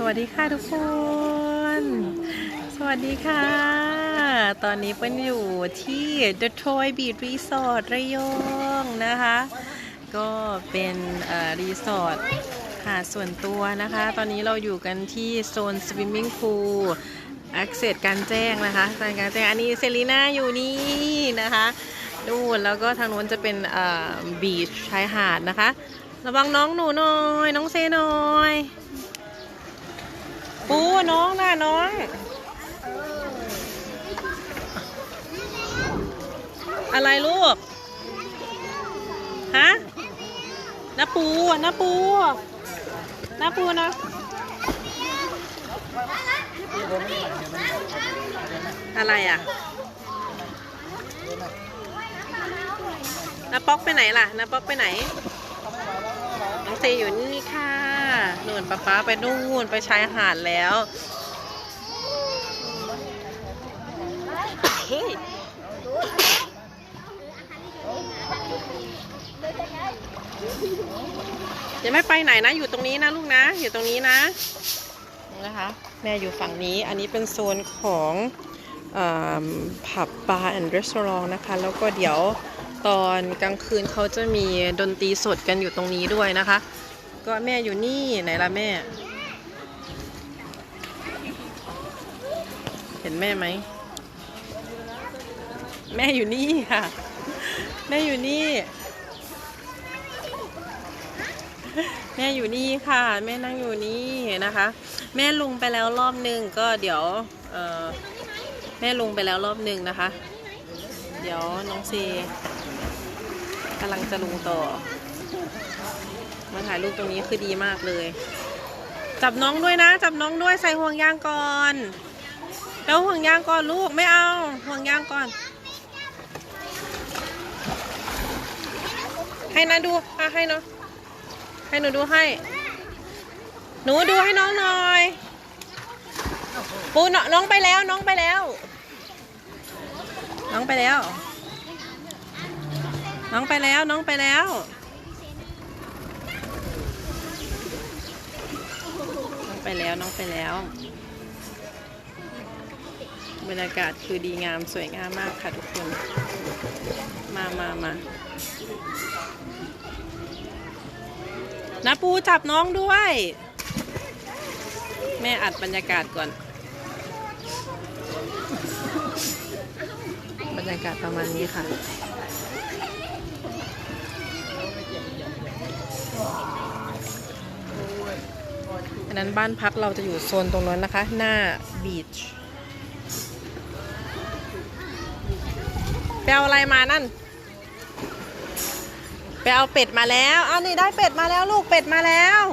สวัสดีค่ะทุกคน สวัสดีค่ะ ตอนนี้เปิ้ลอยู่ที่ The Troy Beach Resort ระยองนะคะ ก็เป็นเอ่อรีสอร์ทหาดส่วนตัวนะคะ ตอนนี้เราอยู่กันที่โซน Swimming Pool Access การแจ้งนะคะการแจ้งอันนี้เซรีน่าอยู่นี่นะคะนู่นแล้วก็ทางโน้นจะเป็นเอ่อบีชชายหาดนะคะ ระวังน้องหนูหน่อย น้องเซหน่อย ปูน้องน่ะน้องอะไรลูก ฮะน้าปูน้าปูน้าปูนะอะไรอะน้าป๊อกไปไหนล่ะน้าป๊อกไปไหนน้องเซอยู่นี่ค่ะ นู่นป๊าป๊าไปนู่นไปชายหาดแล้วยยังไม่ไปไหนนะ อยู่ตรงนี้นะลูกนะ อยู่ตรงนี้นะนะคะ แม่อยู่ฝั่งนี้ อันนี้เป็นโซนของผับบาร์แอนด์รีสอร์ทนะคะ แล้วก็เดี๋ยวตอนกลางคืนเขาจะมีดนตรีสดกันอยู่ตรงนี้ด้วยนะคะ ก็แม่อยู่นี่ไหนล่ะแม่ เห็นแม่ไหม แม่อยู่นี่ค่ะ แม่อยู่นี่ แม่อยู่นี่ค่ะ แม่นั่งอยู่นี่นะคะ แม่ลงไปแล้วรอบหนึ่งก็เดี๋ยวเออแม่ลงไปแล้วรอบหนึ่งนะคะ เดี๋ยวน้องเซกำลังจะลงต่อ มาถ่ายรูปตรงนี้คือดีมากเลย จับน้องด้วยนะ จับน้องด้วยใส่ห่วงยางก่อน แล้วห่วงยางก่อนลูกไม่เอา ห่วงยางก่อน ให้นะดูอะให้เนาะให้หนูดูให้ หนูดูให้น้องหน่อยปูนน้องไปแล้วน้องไปแล้ว น้องไปแล้ว น้องไปแล้วน้องไปแล้ว ไปแล้วน้องไปแล้ว บรรยากาศคือดีงามสวยงามมากค่ะทุกคน มามามานะปูจับน้องด้วย แม่อัดบรรยากาศก่อน บรรยากาศประมาณนี้ค่ะ นั้นบ้านพักเราจะอยู่โซนตรงนั้นนะคะ หน้าบีชไปเอาอะไรมานั่นไปเอาเป็ดมาแล้วเอานี่ได้เป็ดมาแล้วลูกเป็ดมาแล้ว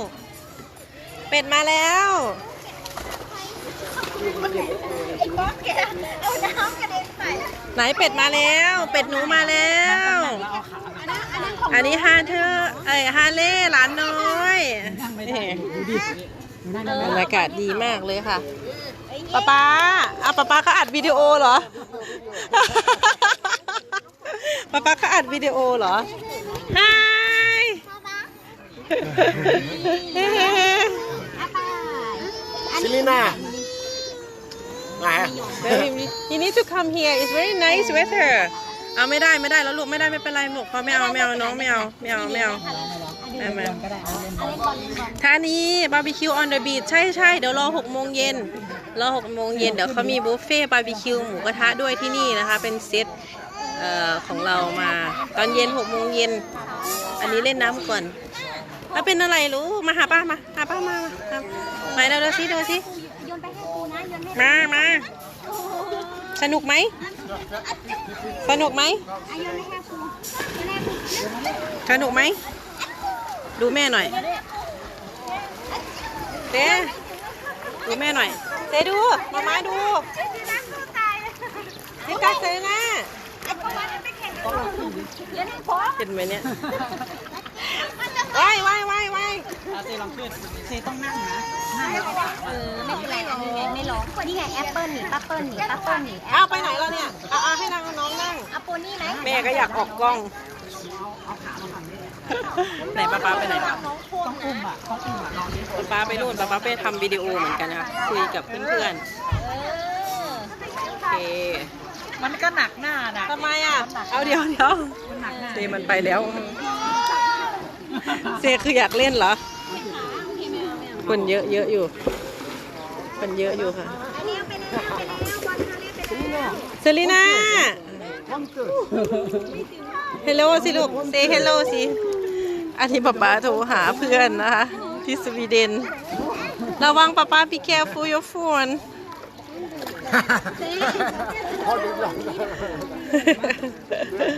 เป็ดมาแล้วไหนเป็ดมาแล้ว เป็ดหนูมาแล้วอันนี้ฮาเธอเอ้ฮาเล่หลานน้อย บรรยากาศดีมากเลยค่ะไอ้ป๊าป๊าอะป๊าป๊าเขาอัดวิดีโอเหรอป๊าป๊าเขาอัดวิดีโอเหรอฮายอาปาซิลิน่าไหนอะ You need to come here it's very nice weather เอาไม่ได้ไม่ได้แล้วลูกไม่ได้ไม่เป็นไรลูกเขาไม่เอาไม่เอาน้องไม่เอาไม่เอาไม่เอา ไม่เอาก็ได้เอาเล่นบอลเล่นบอลท่านี้บาร์บีคิวออนเดอะบีชใช่ใช่เดี๋ยวรอหกโมงเย็นรอหกโมงเย็นเดี๋ยวเขามีบุฟเฟ่บาร์บีคิวหมูกระทะด้วยที่นี่นะคะ เป็นเซตเอ่อของเรามา ตอนเย็นหกโมงเย็น อันนี้เล่นน้ำก่อนแล้วเป็นอะไรรู้มาหาป้ามาหาป้ามามามาเดี๋ยวดูสิดูสิโยนไปให้ปูนะโยนให้มามาสนุกไหมสนุกไหมอะโยนให้ให้ปูโยนให้ปูสนุกไหม ดูแม่หน่อยเจ๊ดูแม่หน่อยเจ๊ดูมามาดูน้ำตัวตายเลยเจ๊กักเจ๊นะไอ้ปูมันจะไม่แข่งกันโยนให้พ่อเห็นไหมเนี่ยมันจะว้ายว้ายว้ายว้ายเออไม่เป็นไรอันนี้ไงไม่ร้องนี่ไงแอปเปิ้ลนี่ป้าเปิ้ลนี่ป้าเปิ้ลนี่เอาไปไหนแล้วเนี่ยเอาเอาให้นางน้องนั่งเอาปูนี่ไหมแม่ก็อยากออกกล้อง ไหนป้าป้าไปไหนต้องอุ้มอะต้องอุ้มอะป้าป้าไปนู่นป้าป้าไปทำวิดีโอเหมือนกันนะคะคุยกับเพื่อนๆโอเคมันก็หนักหน้านะทำไมอะ เอาเดี๋ยวเดี๋ยวเซมันไปแล้ว เซคืออยากเล่นเหรอ คนเยอะเยอะอยู่ คนเยอะอยู่ค่ะเซรีน่า เฮลโลสิลูกเซเฮลโลสิอันนี้ป๊าป๊าโทรหาเพื่อนนะคะ ที่สวีเดน ระวังป๊าป๊า be careful your phone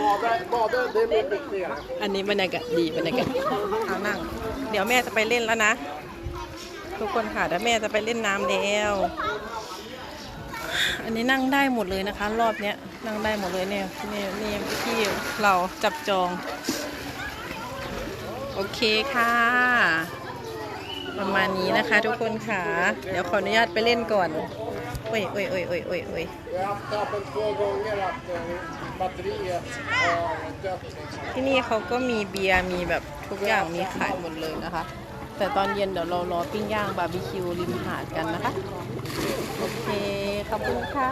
Bada, bada, det är mycket viktigare. อันนี้บรรยากาศดีบรรยากาศเอานั่ง เดี๋ยวแม่จะไปเล่นแล้วนะ ทุกคนค่ะเดี๋ยวแม่จะไปเล่นน้ำแล้ว อันนี้นั่งได้หมดเลยนะคะ รอบเนี้ย นั่งได้หมดเลยเนี่ยนี่นี่ที่เราจับจอง โอเคค่ะ ประมาณนี้นะคะทุกคนค่ะ เดี๋ยวขออนุญาตไปเล่นก่อนโอ้ยโอ้ยโอ้ยโอ้ยโอ้ยโอ้ย ที่นี่เขาก็มีเบียร์มีแบบทุกอย่างมีขายหมดเลยนะคะ แต่ตอนเย็นเดี๋ยวเรารอปิ้งย่างบาร์บีคิวริมหาดกันนะคะ โอเค ขอบคุณค่ะ